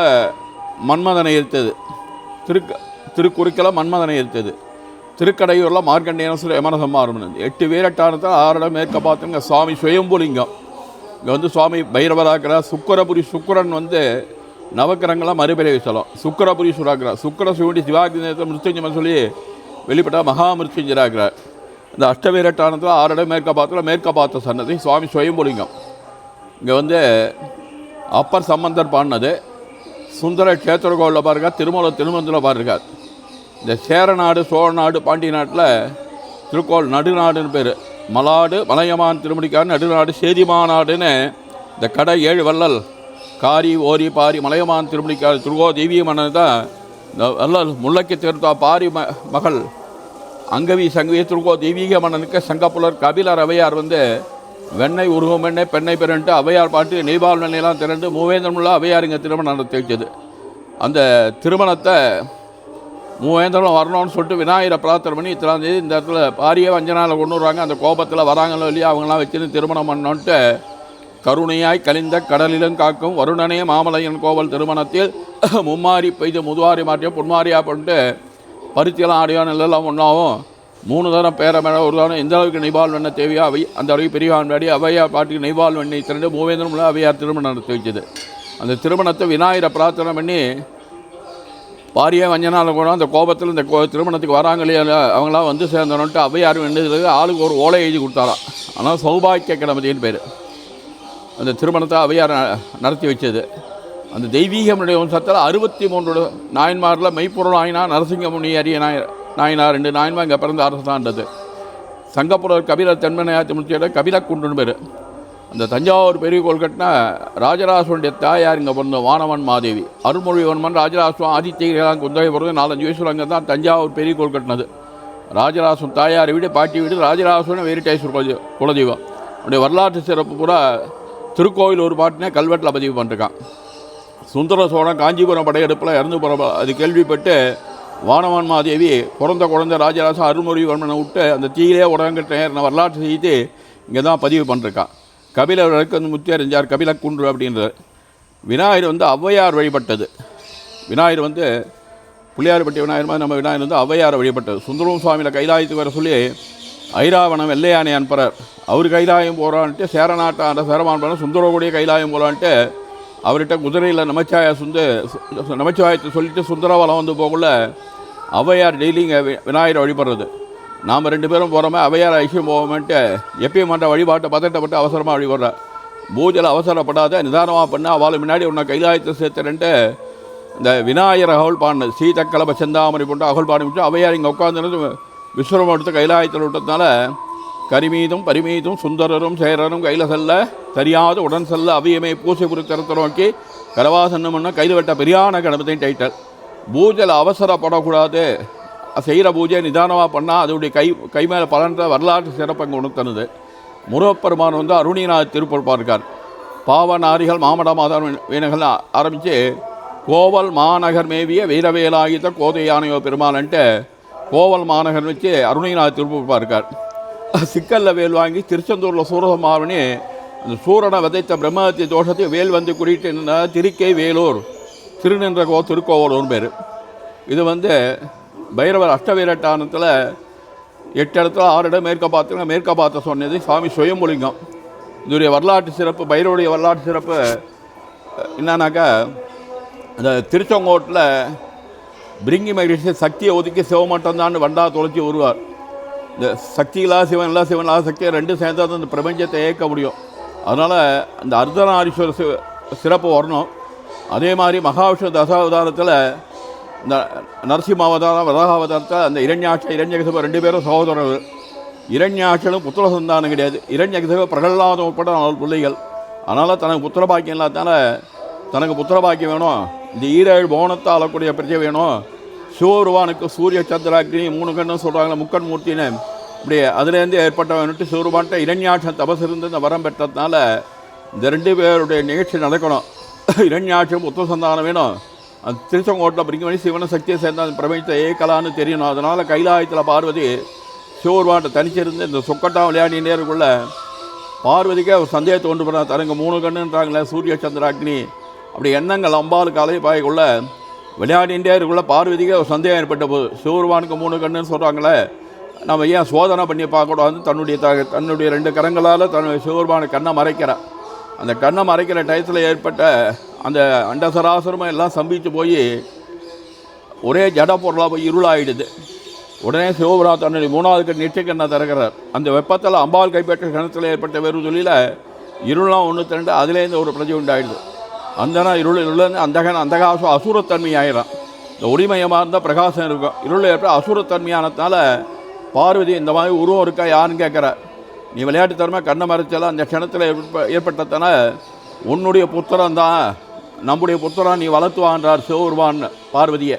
மன்மதனை எரித்தது திரு திருக்குறுக்கல மன்மதனை எரித்தது திருக்கடையூரில் மார்க்கண்டேயனசுர யமன சம்மாரம் எட்டு வீரட்டானத்தில் ஆறிடம் மேற்க பார்த்துங்க சுவாமி சுயம்புலிங்கம். இங்கே வந்து சுவாமி பைரவராக்கிறார் சுக்கரபுரி சுக்கரன் வந்து நவக்கிரகங்களாம் மறுபிறவி ஸ்தலம். சுக்கரபுரி சுராக்கிறார் சுக்கர சிவண்டி சிவாஜி நேரத்தில் மிருத்யுஞ்சமன் சொல்லி வெளிப்பட்ட மகா மிருத்யுஞ்சராகிறார் இந்த அஷ்டவீரட்டானத்தில் ஆறிடம் மேற்க பார்த்துல மேற்க பார்த்த சன்னதி சுவாமி சுயம்புலிங்கம். இங்கே வந்து அப்பர் சம்பந்தர் பாடினது. சுந்தர கேத்திரகோவில் பாருங்கள் பாருங்க திருமலை திருமந்தில் பாருங்க இந்த சேரநாடு சோழநாடு பாண்டிய நாட்டில் திருக்கோள் நடுநாடுன்னு பேர். மலாடு மலையமான் திருமணிக்கார் நடுநாடு சேதிமாநாடுன்னு இந்த கடை ஏழு வள்ளல் காரி ஓரி பாரி மலையமான் திருமணிக்கார் திருகோ தெய்வீக மன்னன் தான் இந்த வள்ளல் முல்லைக்கு திருத்தா பாரி ம மகள் அங்கவி சங்கவி துருகோ தெய்வீக மன்னனுக்கு சங்கப்புலர் கபிலர் அவையார் வந்து வெண்ணெய் உருகும் வெண்ணெய் பெண்ணை பெருண்டு அவையார் பாட்டு நெய்பால் வெண்ணெயெல்லாம் திரண்டு மூவேந்திரமுள்ள அவையார் இங்கே திருமணம் நடத்தி வச்சது அந்த திருமணத்தை மூவேந்திரம் வரணும்னு சொல்லிட்டு விநாயகரை பிரார்த்தனை பண்ணி இத்தனாம் தேதி இந்த இடத்துல பாரிய வஞ்சனால் கொண்டு வருவாங்க அந்த கோபத்தில் வராங்களோ இல்லையா அவங்களாம் வச்சுன்னு திருமணம் பண்ணோன்ட்டு கருணையாய் கலிந்த கடலிலும் காக்கும் வருணனே மாமலையன் கோவல் திருமணத்தில் மும்மாரி பெய்து முதுவாரி மாற்றியும் பொன்மாரியாக பண்ணிட்டு பருத்தியெல்லாம் ஆடியான் எல்லாம் ஒன்றாவும் மூணு தரம் பேர மேலே ஒரு தரம் எந்த அளவுக்கு நெய்பால் வெண்ணெய் தேவையோ? அவை அந்த அளவுக்கு பெரியவான் வேடி அவையார் பாட்டுக்கு நெய்பால் வெண்ணெய் திரண்டு மூவேந்திரம் அவையார் திருமணம் நடத்தி வச்சது அந்த திருமணத்தை விநாயகரை பிரார்த்தனை பண்ணி பாரிய வஞ்சனால் கூட அந்த கோபத்தில் இந்த கோ திருமணத்துக்கு வராங்களே அவங்களாம் வந்து சேர்ந்தனோன்ட்டு அவையார் வேண்டியது ஆளுக்கு ஒரு ஓலை எழுதி கொடுத்தாராம் ஆனால் சௌபாக்கிய கிழமதின்னு பேர். அந்த திருமணத்தை அவையார் ந- நடத்தி வச்சது. அந்த தெய்வீகமுடைய வம்சத்தில் அறுபத்தி மூன்று நாயன்மாரில் மெய்ப்பொருள் ஆயினா நரசிங்கமுனி அரிய நாய நாயனார் ரெண்டு நாயன்மா இங்கே பிறந்த அரசு அரசாண்டது சங்கப்புரர் கபில தென்மனையாத்தி முடிச்சிட கபிலக்குண்டுன்னு பேர். அந்த தஞ்சாவூர் பெரிய கோல் கட்டினா ராஜராஜனுடைய தாயார் இங்கே பிறந்த வானவன் மாதேவி. அருள்மொழிவர்மன் ராஜராஜன் ஆதித்யகிரிலாம் குந்தகை பிறந்து நாலஞ்சு வயசுல அங்கே தான் தஞ்சாவூர் பெரிய கோல் கட்டினது ராஜராசன் தாயார் வீடு பாட்டி வீடு ராஜராஜன் வெரிடேஸ்வர் குலதெய்வம் குலதெய்வம். அப்படியே வரலாற்று சிறப்பு பூரா திருக்கோயில் ஒரு பாட்டினே கல்வெட்டில் பதிவு பண்ணிருக்கான். சுந்தர சோழன் காஞ்சிபுரம் படையெடுப்பில் இறந்து போகிற அது கேள்விப்பட்டு வானவன் மாதேவி பிறந்த குழந்தை ராஜராசன் அருள்மொழிவர்மனை விட்டு அந்த தீயிலே உடங்கிட்ட வரலாற்று செய்து இங்கே தான் பதிவு பண்ணிருக்கான். கபிலருக்கு வந்து முத்தி அறிஞ்சார் கபில குன்று அப்படின்றது விநாயகர் வந்து ஔவையார் வழிபட்டது. விநாயகர் வந்து பிள்ளையார்பட்டி விநாயகர் மாதிரி நம்ம விநாயகர் வந்து ஔவையார் வழிபட்டது. சுந்தரம் சுவாமியில் கைலாயத்துக்கு வர சொல்லி ஐராவணம் வெள்ளையானை அனுப்புறார் அவர் கைலாயம் போகிறான்ட்டு சேரநாட்டை அந்த சேரமான் சுந்தரக்கூடிய கைலாயம் போகிறான்ட்டு அவர்கிட்ட குதிரையில் நமச்சாய சுந்து நமச்சிவாயத்தை சொல்லிட்டு சுந்தரவலம் வந்து போகல ஔவையார் டெய்லி இங்கே விநாயகரை வழிபடுறது. நாம் ரெண்டு பேரும் போகிறோமே அவையார் ஐக்கியம் போவோமேன்ட்டு எப்பயும் மன்ற வழிபாட்டை பதட்டப்பட்டு அவசரமாக வழிபடுற. பூஜையில் அவசரப்படாத நிதானமாக பண்ண அவளை முன்னாடி உன்னை கைலாயத்தை சேர்த்துறேன்ட்டு இந்த விநாயகர் அகவல் பாடினது சீதக்கலப செந்தாமரை போட்டு அகவல் பாடி விட்டு அவையார் இங்கே உட்காந்துருந்து விஸ்வரம் எடுத்து கைலாயத்தில் விட்டதுனால கரிமீதும் பரிமீதும் சுந்தரரும் சேரரும் கையில் செல்ல தெரியாத உடன் செல்ல அவியமே பூசை குறித்தரத்தை நோக்கி கரவாசன்னம் கையில் வெட்ட பெரியான கணபதியும் டைட்டல் பூஜையில் அவசரப்படக்கூடாது. செய்கிற பூஜை நிதானமாக பண்ணால் அதோடைய கை கை மேலே பலன்ற வரலாற்று சிறப்பை இங்கே உணர்த்தனது முருகப்பெருமான் வந்து அருணிநாத் திருப்பொருப்பா இருக்கார் பாவநாரிகள் மாமட மாதா வீணர்கள் ஆரம்பித்து கோவல் மாநகர் மேவிய வீரவேலாயுத கோதையானையோ பெருமாள்ன்ட்டு கோவல் மாநகர் வச்சு அருணிநாத் திருப்பொருப்பா இருக்கார் சிக்கல்ல வேல் வாங்கி திருச்செந்தூரில் சூரசமாவணி அந்த சூரனை விதைத்த பிரம்மஹத்தி தோஷத்தை வேல் வந்து குறிட்டு திருக்கை வேலூர் திருநின்ற கோ திருக்கோவலூர் பேர். இது வந்து பைரவர் அஷ்டவீரட்டானத்தில் எட்டு இடத்துல ஆறு இடம் மேற்க பார்த்துங்க மேற்க பார்த்த சொன்னது சுவாமி சுயம்புலிங்கம். இதோடைய வரலாற்று சிறப்பு பைரவருடைய வரலாற்று சிறப்பு என்னன்னாக்கா இந்த திருச்செங்கோட்டில் பிரிங்கி மகிழ்ச்சி சக்தியை ஒதுக்கி சிவமட்டம் வண்டா தொலைச்சி வருவார். இந்த சக்திகளா சிவன் இல்லை சிவன் இல்லாத சக்தியை ரெண்டும் சேர்ந்தா தான் இந்த பிரபஞ்சத்தை இயக்க முடியும். அதனால் அந்த அர்த்தநாரீஸ்வர சிறப்பு வரணும். அதே மாதிரி மகாவிஷ்ணு தசாவதாரத்தில் இந்த நரசிம்மாவதாரம் வராகாவதாரத்தில் அந்த இரண்யாட்ச இரண்யகசிப ரெண்டு பேரும் சகோதரர்கள். இரண்யாட்சனும் புத்திர சந்தானம் கிடையாது. இரண்யகசிப பிரகல்லாதம் உட்பட நாலு பிள்ளைகள். அதனால் தனக்கு புத்திர பாக்கியம் இல்லாதனால தனக்கு புத்திர பாக்கியம் வேணும். இந்த ஈரேழு போனத்தை ஆளக்கூடிய பிரஜை வேணும். சிவருவானுக்கு சூரிய சந்திராக்னி மூணு கண்ணும் சொல்கிறாங்களே முக்கன் மூர்த்தின்னு. இப்படி அதுலேருந்து ஏற்பட்டவன்ட்டு சிவருவான்ட்ட இரண்யாட்சம் தபசு இருந்து இந்த வரம் பெற்றதுனால இந்த ரெண்டு பேருடைய நிகழ்ச்சி நடக்கணும். இரண்யாட்சம் புத்திர சந்தானம் வேணும். திருச்செங்கோட்டில் பிரிங்கமணி சிவன சக்தியை சேர்ந்த அந்த பிரபஞ்சத்தை ஏக்கலான்னு தெரியணும் அதனால் கைலாயத்தில் பார்வதி சிவருவான்ட்ட தனிச்சிருந்து இந்த சொக்கட்டா விளையாடினே இருக்குள்ள பார்வதிக்கே ஒரு சந்தேகத்தை ஒன்று பண்ணார் தரங்க மூணு கண்ணுன்றாங்களே சூரிய சந்திராக்னி அப்படி எண்ணங்கள் அம்பாளுக்கு அலை பாயக்குள்ள விளையாடிகிட்டே இருக்குள்ள பார்வதிக்கே ஒரு சந்தேகம் ஏற்பட்ட போது சிவருமானுக்கு மூணு கண்ணுன்னு சொல்கிறாங்களே நம்ம ஏன் சோதனை பண்ணி பார்க்கக்கூடாதுன்னு தன்னுடைய த தன்னுடைய ரெண்டு கரங்களால் தன்னுடைய சிவருமான கண்ணை மறைக்கிறேன் அந்த கண்ணை மறைக்கிற டயத்தில் ஏற்பட்ட அந்த அண்டசராசரமும் எல்லாம் சம்பிச்சு போய் ஒரே ஜட பொருளாக போய் இருளாயிடுது. உடனே சிவபுரா தன்னுடைய மூணாவது கண் நெற்றிக்கண்ணை திறக்கிறார். அந்த வெப்பத்தில் அம்பாள் கைப்பற்ற கணத்தில் ஏற்பட்ட வெறும் தொழில இருளாம் ஒன்று திரண்டு அதுலேருந்து ஒரு பிரஜை உண்டாயிடுது. அந்தனா இருள் இருளேருந்து அந்தகன் அந்தகாசம் அசுரத்தன்மை ஆயிடும் இந்த ஒளிமயமாக இருந்தால் பிரகாசம் இருக்கும். இருள் ஏற்பட அசுரத்தன்மையானதுனால பார்வதி இந்த மாதிரி உருவம் இருக்கா யாருன்னு கேட்குற நீ விளையாட்டுத்தனமாக கண்ணை மறைச்சாலும் அந்த க்ஷணத்தில் ஏற்ப ஏற்பட்டதுனால உன்னுடைய புத்திரம் தான் நம்முடைய புத்திரம் நீ வளர்த்துவான்றார் சிவபெருமான் பார்வதியை.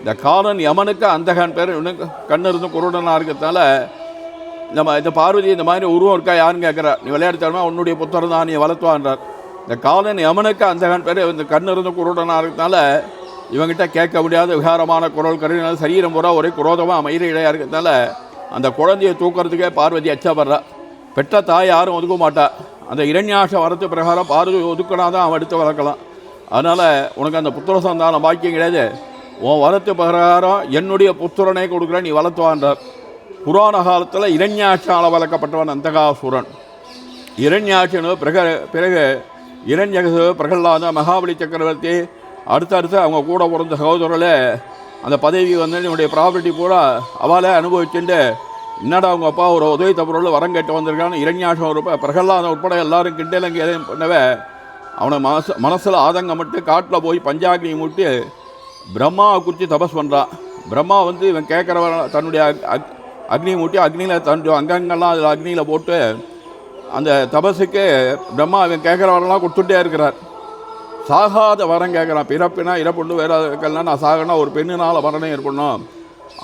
இந்த காலன் யமனுக்கு அந்தகன் பேர் இவனுக்கு கண்ணு இருந்து குருடனாக இருக்கிறதுனால நம்ம இந்த பார்வதி இந்த மாதிரி உருவம் இருக்கா யாருன்னு கேட்குறா. நீ விளையாட்டுத்தனமாக உன்னுடைய புத்திரம் தான் நீ வளர்த்துவான்றார். இந்த காலன் யமனுக்கு அந்தகன் பேர் இந்த கண் இருந்து குருடனாக இருக்கிறதுனால இவங்கிட்ட கேட்க முடியாத விகாரமான குரல் கருவினால சரீரம் பூரா ஒரே குரோதமாக மயிறு இடையாக இருக்கிறதுனால அந்த குழந்தையை தூக்கிறதுக்கே பார்வதி அச்சப்படுறா. பெற்ற தாய் யாரும் ஒதுக்க மாட்டா. அந்த இரண்யாச வரத்து பிரகாரம் பார்வை ஒதுக்கினா தான் அவன் எடுத்து வளர்க்கலாம். அதனால் உனக்கு அந்த புத்திர சந்தானம் பாக்கியம் கிடையாது. உன் வரத்து பிரகாரம் என்னுடைய புத்திரனே கொடுக்குற நீ வளர்த்துவான்றார் புராண காலத்தில் இரண்யாட்சியால் வளர்க்கப்பட்டவன் அந்தகாசுரன். இரண்யாட்சனு பிறகு பிறகு இரண்யகசு பிரகல்லாத மகாபலி சக்கரவர்த்தி அடுத்தடுத்து அவங்க கூட பிறந்த சகோதரர்களே அந்த பதவி வந்து என்னுடைய ப்ராப்பர்ட்டி பூரா அவளை அனுபவிச்சுட்டு என்னடா அவங்க அப்பா ஒரு உதவி தப்புறோடு வரம் கேட்டு வந்திருக்கான்னு இரண்யாசம் ஒரு பிரகலாதம் உட்பட எல்லாரும் கிண்டலங்க எதையும் பண்ணவே அவனை மனசு மனசில் ஆதங்கம் மட்டும் காட்டில் போய் பஞ்சாக்னி மூட்டி பிரம்மாவை குறித்து தபஸ் பண்ணுறான் பிரம்மா வந்து இவன் கேட்குறவ தன்னுடைய அக்- அக்னியை அக்னி மூட்டி அக்னியில் தன்னுடைய அங்கங்கள்லாம் அதில் அக்னியில் போட்டு அந்த தபஸுக்கு பிரம்மா இவன் கேட்குறவரெல்லாம் கொடுத்துட்டே இருக்கிறார். சாகாத வரம் கேட்குறான் பிறப்பினா இறப்புண்டு வேற நான் சாகனா ஒரு பெண்ணினால் மரணம் ஏற்படணும்.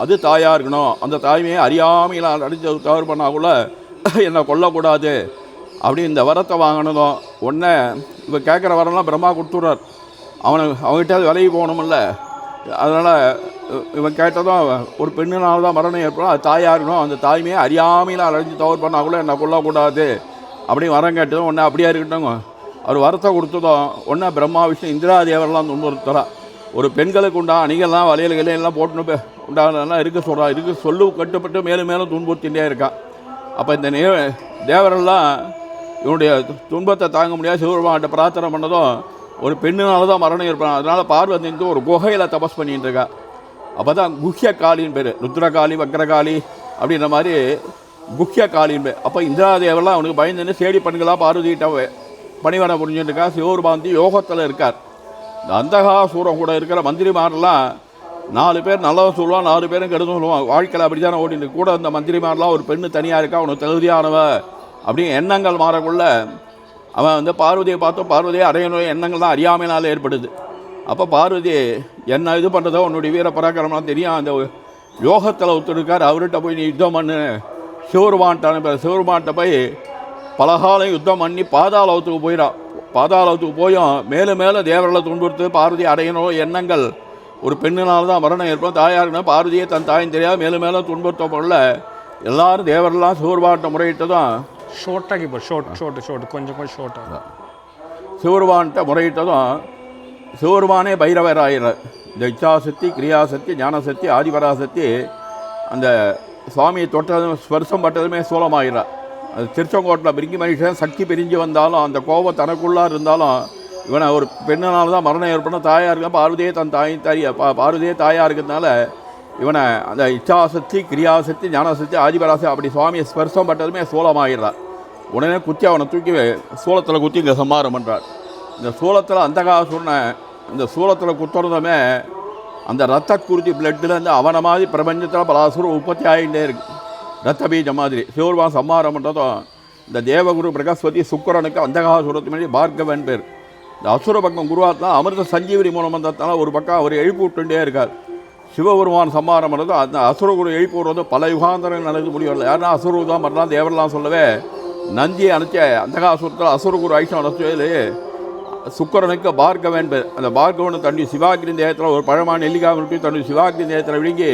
அது தாயாக இருக்கணும் அந்த தாய்மையை அறியாமையில் அடித்து தவறு பண்ணாக்குள்ள என்னை கொல்லக்கூடாது அப்படி இந்த வரத்தை வாங்கினதும் உடனே இப்போ கேட்குற வரம்லாம் பிரம்மா கொடுத்துட்றார். அவனை அவங்ககிட்ட விலகி போகணுமில்ல. அதனால் இவன் கேட்டதும் ஒரு பெண்ணுனால தான் மரணம் ஏற்படும். அது தாயாக இருக்கணும் அந்த தாய்மையை அறியாமையில் அடைஞ்சு தவறு பண்ணாக்குள்ள என்னை கொல்லக்கூடாது. அப்படி வரம் கேட்டதும் உடனே அப்படியே இருக்கட்டும் அவர் வரத்தை கொடுத்ததும் உடனே பிரம்மா விஷ்ணு இந்திரா தேவரெலாம் துன்புறுத்துறா. ஒரு பெண்களுக்கு உண்டா? அணிகள்லாம் வலையில் கிளையெல்லாம் போட்டுன்னு உண்டாகலாம் இருக்க சொல்கிறான் இருக்க சொல்லு கட்டுப்பட்டு மேலும் மேலும் துன்புறுத்திகிட்டே இருக்கான் அப்போ இந்த நே தேவரெல்லாம் இவனுடைய துன்பத்தை தாங்க முடியாது. சிவபெருமான்கிட்ட பிரார்த்தனை பண்ணதும் ஒரு பெண்ணுனால தான் மரணம் ஏற்படும். அதனால் பார்வதி வந்து ஒரு குகையில் தபஸ் பண்ணிகிட்டு இருக்கா. அப்போ தான் குஹ்ய காளின்னு பேர். ருத்ரகாளி வக்ரகாளி அப்படின்ற மாதிரி குஹ்ய காளின்னு பேர். அப்போ இந்திராதேவெல்லாம் அவனுக்கு பயந்துன்னு சேடி பெண்களாக பார்வதிகிட்ட பணிவனை புரிஞ்சுட்டு இருக்கா. சிவபெருமான் யோகத்தில் இருக்கார். இந்த அந்தகாசூரம் கூட இருக்கிற மந்திரிமாரெல்லாம் நாலு பேர் நல்லதும் சொல்லுவான் நாலு பேரும் கெடுதும் சொல்லுவான். வாழ்க்கையில் அப்படி தானே ஓடிட்டு கூட இந்த மந்திரிமாரெலாம் ஒரு பெண்ணு தனியாக இருக்கா? அவனுக்கு தகுதியானவ. அப்படின்னு எண்ணங்கள் மாறக்குள்ள அவன் வந்து பார்வதியை பார்த்தோம் பார்வதியை அடையணும் எண்ணங்கள் தான் அறியாமையினால் ஏற்படுது. அப்போ பார்வதி என்ன இது பண்ணுறதோ உன்னுடைய வீர பராக்கிரமெலாம் தெரியும். அந்த யோகத்தில் ஒத்துருக்கார். அவர்கிட்ட போய் நீ யுத்தம் பண்ணு. சிவருமான்ட்டான சிவருமான்ட்ட போய் பலகாலம் யுத்தம் பண்ணி பாதாளத்துக்கு போயிடான் பாதாளத்துக்கு போயும் மேலும் மேலும் தேவர்களை துன்புறுத்து பார்வதி அடையணும் எண்ணங்கள். ஒரு பெண்ணினால் தான் மரணம் ஏற்படும். தாயாருன்னா பார்வதியே தன் தாயும் தெரியாது மேலும் மேலும் துன்புறுத்தப்படல. எல்லாரும் தேவரெல்லாம் சிவருமான்ட்ட முறையிட்டதும். ஷார்ட் ஆகி போ ஷார்ட் ஷார்ட் ஷார்ட் கொஞ்சம் கொஞ்சம் ஷார்ட் ஆகும் சிவருமான்கிட்ட முறையிட்டதும் சிவருமானே பைரவர் இந்த இச்சாசக்தி கிரியாசக்தி ஞானசக்தி ஆதிபராசக்தி அந்த சுவாமியை தொட்டதும் ஸ்பர்சம் பட்டதுமே சூலமாயிடுறார் அது திருச்செங்கோட்டில் பிரிங்கி மனுஷன் சக்தி பிரிஞ்சு வந்தாலும் அந்த கோபம் தனக்குள்ளாக இருந்தாலும் இவனை ஒரு பெண்ணினால தான் மரணம் ஏற்படும் தாயாக இருக்க பார்வதியே தன் தாய் தாய் பா பார்வதியே தாயாக இருக்கிறதுனால இவனை அந்த இச்சாசக்தி கிரியாசக்தி ஞானசக்தி ஆதிபராசி அப்படி சுவாமியை ஸ்பர்சம் பட்டதுமே சூலமாயிடுறார் உடனே குத்தி அவனை தூக்கி சூளத்தில் குத்தி இங்கே சம்மாரம் பண்ணுறார் இந்த சூளத்தில் அந்தகாசுரனை இந்த சூளத்தில் குத்துறதுமே அந்த ரத்த குருதி பிளட்டிலேருந்து அவனை மாதிரி பிரபஞ்சத்தில் பல அசுரம் உற்பத்தி ஆகிட்டே இருக்குது ரத்த மாதிரி. சிவர்வா சம்மாரம் பண்ணுறதும் இந்த தேவகுரு பிரகஸ்பதி சுக்கரனுக்கு அந்தகாசுரத்து மாதிரி பார்கவன் பேர். இந்த அசுர பக்கம் குருவாத்தான் அமிர்த சஞ்சீவனி மூலம் வந்ததுனால ஒரு பக்கம் அவர் எழுப்பி விட்டுட்டே இருக்கார். சிவபெருமான் சம்மாரம் பண்ணுறது அந்த அசுரகுரு எழுப்பி விடுறது பல யுகாந்தரங்கள் நடந்து முடியவில்லை. யாருன்னா அசுரகு தான் மறுநாள் தேவரெல்லாம் சொல்லவே நந்தியை அனுப்பிச்ச அந்தகாசுரத்தில் அசுரகுரு ஐஷம் அனுப்பிச்சது சுக்கரனுக்கு பார்கவன் பேர். அந்த பார்க்கவனு தண்ணி சிவாகிரி தேயத்தில் ஒரு பழமான நெல்லிக்காய் விட்டு தன்னுடைய சிவாகிரி தேயத்தில் விழுங்கி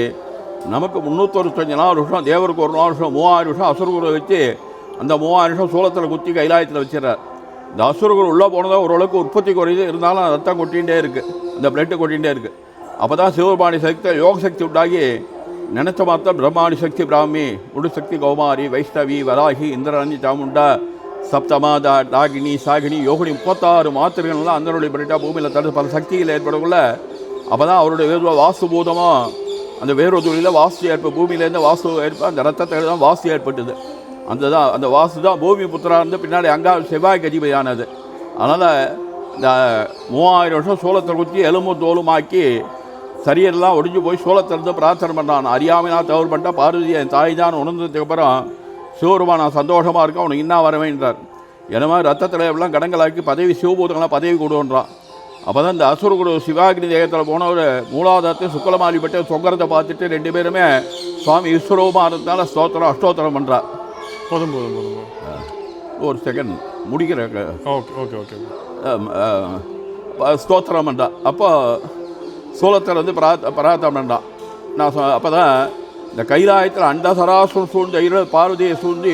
நமக்கு முந்நூற்றஞ்சு நாலு வருஷம் தேவருக்கு ஒரு நாலு வருஷம் மூவாயிரம் வருஷம் அசுரகுரை வச்சு அந்த மூவாயிரம் வருஷம் சூளத்தில் குத்தி கைலாயத்தில் வச்சிடறார். இந்த அசுரகுரு உள்ளே போனதாக ஓரளவுக்கு உற்பத்தி குறையுது இருந்தாலும் ரத்தம் கொட்டிகிட்டே இருக்குது அந்த பிளட்டு கொட்டிகிட்டே இருக்குது அப்போ தான் சிவபாணி சக்தி யோக சக்தி உண்டாகி நினைச்ச மாத்திரம் பிரம்மாணி சக்தி பிராமி முடுசக்தி கௌமாரி வைஷ்ணவி வராகி இந்திராணி சாமுண்டா சப்தமாதா டாகினி சாகினி யோகினி முப்பத்தாறு மாத்திரைகள்லாம் அந்தனுடைய பண்ணிட்டா பூமியில் தடுத்து பல சக்திகள் ஏற்படக்குள்ள அப்போ தான் அவருடைய வேறு அந்த வேறு தொழிலில் வாஸ்து ஏற்ப பூமியிலேருந்து வாஸ்து ஏற்ப அந்த ரத்தத்தை தான் வாஸ்து ஏற்பட்டது. அந்த தான் அந்த வாஸ்து தான் பூமி புத்திரா இருந்து பின்னாடி அங்கா செவ்வாய் கதிபதியானது. அதனால் இந்த மூவாயிரம் வருஷம் சோளத்தை குத்தி எலும்பு தோலுமாக்கி சரியெல்லாம் ஒடிஞ்சு போய் சோளத்திலிருந்து பிரார்த்தனை பண்ணான். அறியாமைனா தவறு பண்ணிட்டா பார்வதி என் தாய் தான் உணர்ந்ததுக்கு அப்புறம் சிவருமா நான் சந்தோஷமாக இருக்கேன் உனக்கு இன்னா வரவேன்றார். என்ன மாதிரி ரத்தத்தில் எல்லாம் கடங்களாக்கி பதவி சிவபூதங்களாம் பதவி கொடுன்றான் அப்போ தான் இந்த அசுரகுரு சிவாகினி தேகத்தில் போன ஒரு மூலாதாரத்தை சுக்கலமாலிப்பட்டு சொங்கரத்தை பார்த்துட்டு ரெண்டு பேருமே சுவாமி இருந்தனால ஸ்தோத்திரம் அஷ்டோத்திரம் பண்ணுறார் போதும் போதும் போதும் ஒரு செகண்ட் முடிக்கிற ஓகே ஓகே ஓகே. ஸ்தோத்திரம் பண்ணான் அப்போ சோளத்தில் வந்து பிரார்த்த பிரார்த்தம் பண்ணான் நான் அப்போ தான் இந்த கைலாயத்தில் அண்ட சராசுரம் சூழ்ந்த இரு பார்வதியை சூழ்ந்து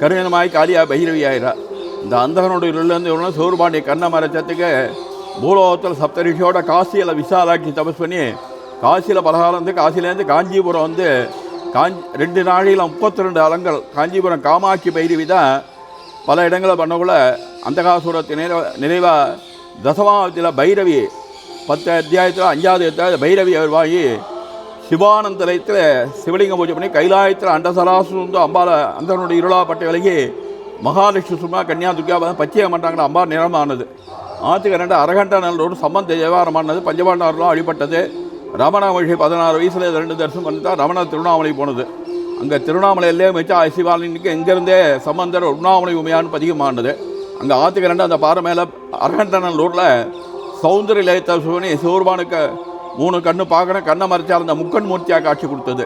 கருணமாய் காலியா பைரவி ஆயிரா இந்த அந்தகனுடைய இருளிலேருந்து இவனும் சிவருபாண்டிய கண்ணை மறைச்சத்துக்கு பூலோகத்தில் சப்தரிஷியோட காசியில் விசாலாக்கி தபஸ் பண்ணி காசியில் பலகாரம் வந்து காசிலேருந்து காஞ்சிபுரம் வந்து காஞ்சி ரெண்டு நாளையில் முப்பத்தி ரெண்டு அலங்கள் காஞ்சிபுரம் காமாட்சி பைரவி தான் பல இடங்களில் பண்ணக்குள்ள அந்தகாசுரத்தை நிறைவா நிறைவாக தசமாவத்தில் பைரவி பத்து அத்தியாயத்தில் அஞ்சாவது அத்தியாயத்தில் பைரவி வருவாகி சிவானந்தலயத்தில் சிவலிங்க பூஜை பண்ணி கைலாயத்தில் அண்டசராசுந்து அம்பால அந்தனுடைய இருளாப்பட்ட விலகி மகாலட்சுமி சும்மா கன்னியா துர்கா பச்சையை பண்ணுறாங்களா அம்பா நிறமானது. ஆற்றுக்கு ரெண்டு அரகண்ட நல்லோடு சம்பந்த விவகாரமானது பஞ்சபாண்டவர்களும் அடிபட்டது ரமண மகிழ்ச்சி பதினாறு வயசில் ரெண்டு தரிசனம் பண்ணிட்டா ரமண திருவண்ணாமலை போனது. அங்கே திருவண்ணாமலையிலே மிச்சா அசிவாலினிக்கு எங்கேருந்தே சம்பந்தர் உண்ணாமலை உமையான்னு பதிகமானது. அங்கே ஆற்றுக்கு ரெண்டு அந்த பாறை மேலே அரகண்டநல்லூரில் சௌந்தரிய லயத்த சிவனி சிவருமானுக்கு மூணு கண்ணு பார்க்கணும் கண்ணை மறைச்சால் அந்த முக்கண் மூர்த்தியாக காட்சி கொடுத்தது.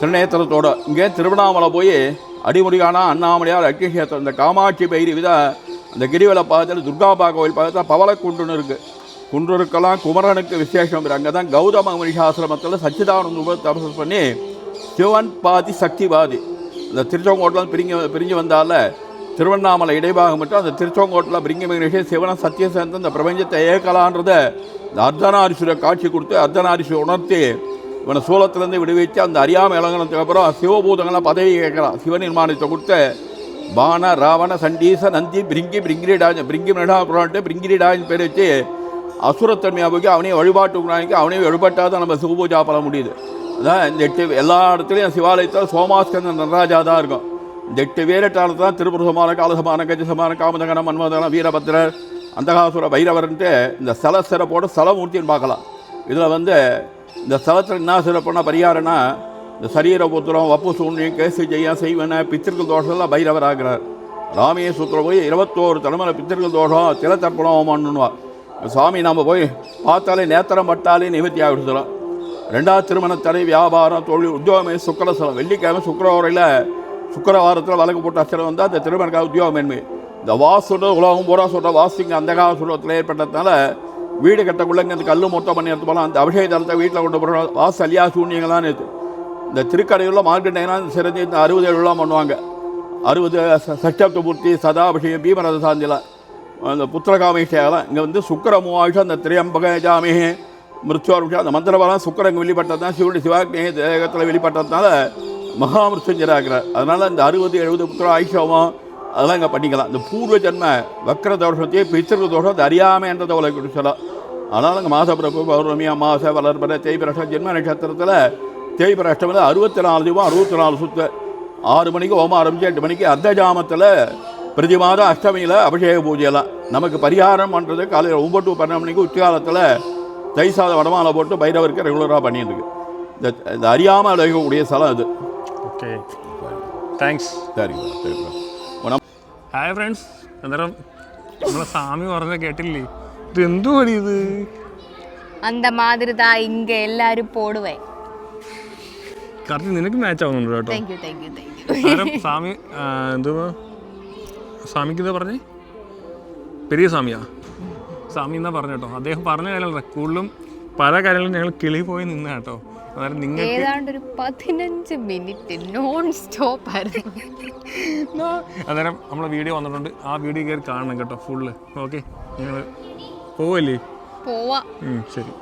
திருநேத்திரத்தோட இங்கே திருவண்ணாமலை போய் அடிமுடிகானா அண்ணாமலையார் அக்கிஷேத்திரம் இந்த காமாட்சி பைரி வித அந்த கிரிவலை பாதத்தில் துர்காபா கோவில் பாதத்தில் பவளக்குன்றுன்னு இருக்குது குன்றுருக்கெல்லாம் குமரனுக்கு விசேஷம். அங்கே தான் கௌதம மனிஷாசிரமத்தில் சச்சிதானந்த தபசம் பண்ணி சிவன் பாதி சக்தி பாதி இந்த திருச்செங்கோட்டில் பிரிஞ்சு பிரிஞ்சு வந்தால திருவண்ணாமலை இடைபாகம் மட்டும் அந்த திருச்செங்கோட்டில் பிரிங்க மகரிஷி சிவன சத்தியசேந்தன் இந்த பிரபஞ்சத்தை ஏகலான்றத இந்த அர்த்தநாரீஸ்வரை காட்சி கொடுத்து அர்த்தநாரீஸ்வரை உணர்த்தி இவனை சூலத்திலேருந்து விடுவித்து அந்த அறியாமை இளங்கினதுக்கு அப்புறம் பதவி பதவி கேட்குறான். சிவநிர்மாணத்தை கொடுத்து பான ராவண சண்டீச நந்தி பிரிங்கி பிரிங்கிரிடாஜ் பிரிங்கி மிருடாபுரான்ட்டு பிரிங்கிரிடாஜ் பேர் வச்சு அசுரத்தன்மையாக போய் அவனையும் வழிபாட்டு அவனையும் வழிபட்டால் நம்ம சிவபூஜா பண்ண முடியுது. அதான் இந்த எட்டு எல்லா இடத்துலையும் சிவாலயத்தில் சோமாஸ்கந்தன் நடராஜா தான் இருக்கும். இந்த எட்டு வேரட்டாளத்தில் தான் திருப்புர சமான காலசமான கஜசமான காமதகனம் மன்மதகனம் வீரபத்ரர் அந்தகாசுர பைரவர்ன்ட்டு இந்த ஸ்தல சிறப்போட ஸ்தலமூர்த்தின்னு பார்க்கலாம். இதில் வந்து இந்த ஸ்தலத்தில் என்ன சிறப்புனா பரிகாரம்னா இந்த சரீர புத்திரம் வப்பு சூழ்நிலை கேசு ஜெயா செய்வன பித்திருக்கள் தோஷம்லாம் பைரவர் ஆகிறார் ராமிய சுத்திரம் போய் இருபத்தோரு தலைமுறை பித்திருக்கள் தோஷம் தில தர்ப்பணம் சாமி நாம் போய் பார்த்தாலே நேத்திரம் பட்டாலே நிவர்த்தி ஆகிடுச்சிடும் ரெண்டாவது திருமண தடை வியாபாரம் தொழில் உத்தியோகமே சுக்கரசலம் வெள்ளிக்கிழமை சுக்கரவாரையில் சுக்கரவாரத்தில் வழக்கு போட்டு அச்சரம் வந்தால் அந்த திருமணக்காக உத்தியோகமேன்மை இந்த வாசுட உலகம் பூரா சொல்கிற வாசிங்க அந்த கால சுடத்தில் ஏற்பட்டதுனால வீடு கட்டக்குள்ளங்க அந்த கல் மொத்தம் பண்ணி எடுத்து போகலாம் அந்த அபிஷேகத்தை வீட்டில் கொண்டு போகிற வாசு அலியா சூன்யங்களான்னு இந்த இந்த திருக்கடையில் மார்க்கெட்டிங்லாம் சிறந்து இந்த அறுபது ஏழுலாம் பண்ணுவாங்க. அறுபது சஷ்டாப்தமூர்த்தி சதாபிஷேகம் பீமரத சாந்திலாம் அந்த புத்திரகாமேஷியாலாம் இங்கே வந்து சுக்கர மூவாயிஷம் அந்த திரியம்பக ஜாமே மிருத்யோர்ஷம் அந்த மந்திரபாலம் சுக்கரங்க இங்கே வெளிப்பட்டது தான். சிவனுடைய சிவாக்னி தேகத்தில் வெளிப்பட்டதுனால மகாமிருத்யுஞ்சராகிறார். அதனால் இந்த அறுபது எழுபது புத்திர ஆயுஷமும் அதெல்லாம் இங்கே பண்ணிக்கலாம். இந்த பூர்வ ஜென்ம வக்கர தோஷத்தையே பித்திரு தோஷம் அது அறியாமைன்றதை உலக சொல்லலாம். அதனால் இங்கே மாசப்பிரபு பௌர்ணமி அமாவாசை வளர்பிற தேய்பிரஷ்டம் ஜென்ம நட்சத்திரத்தில் தேய்பிரஷ்டமில் அறுபத்தி நாலு தீபம் அறுபத்தி நாலு சுத்து ஆறு மணிக்கு ஓமம் ஆரம்பிச்சு எட்டு மணிக்கு அர்த்த ஜாமத்தில் பிரதி மாதம் அஷ்டமியில் அபிஷேக பூஜையெல்லாம் நமக்கு பரிகாரம் பண்ணுறது காலையில் ஒம்பது டு பன்னெண்டு மணிக்கு உச்சிகாலத்தில் தை சாத வடமாலை போட்டு பைரவருக்கு ரெகுலராக பண்ணிட்டு இருக்கு இந்த இந்த அறியாமல் அழைக்கக்கூடிய ஸ்தலம் இது ഓക്കെ താങ്ക്സ് சரிங்க சரிங்க உணம் ഹായ് ഫ്രണ്ട്സ് അന്നേരം നമ്മളെ സ്വാമി പറഞ്ഞ കേട്ടില്ലേ ഇത് എന്തു പണി ഇത് அந்த மாதிரி தான் இங்க எல்லாரும் போடுவேன் കറക്റ്റ് നിനക്ക് മാച്ച് ആവുന്നുണ്ട് കേട്ടോ? Thank you thank you thank you ആരം സ്വാമി എന്തുവാ? സ്വാമിക്ക് എന്താ പറഞ്ഞേ? പെരിയ സ്വാമിയാ? സ്വാമി എന്നാ പറഞ്ഞു കേട്ടോ. അദ്ദേഹം പറഞ്ഞ കാര്യങ്ങളാണ് കൂടുതലും പല കാര്യങ്ങളും ഞങ്ങൾ കിളി പോയി നിന്ന കേട്ടോ. അതായത് നിങ്ങൾക്ക് ഏതാണ്ട് ഒരു പതിനഞ്ച് മിനിറ്റ് നോൺ സ്റ്റോപ്പ് ആയിരുന്നു. അന്നേരം നമ്മളെ വീഡിയോ വന്നിട്ടുണ്ട്. ആ വീഡിയോ കയറി കാണണം കേട്ടോ ഫുള്ള് ഓക്കെ ഞങ്ങൾ പോവല്ലേ? പോവാ. ശരി.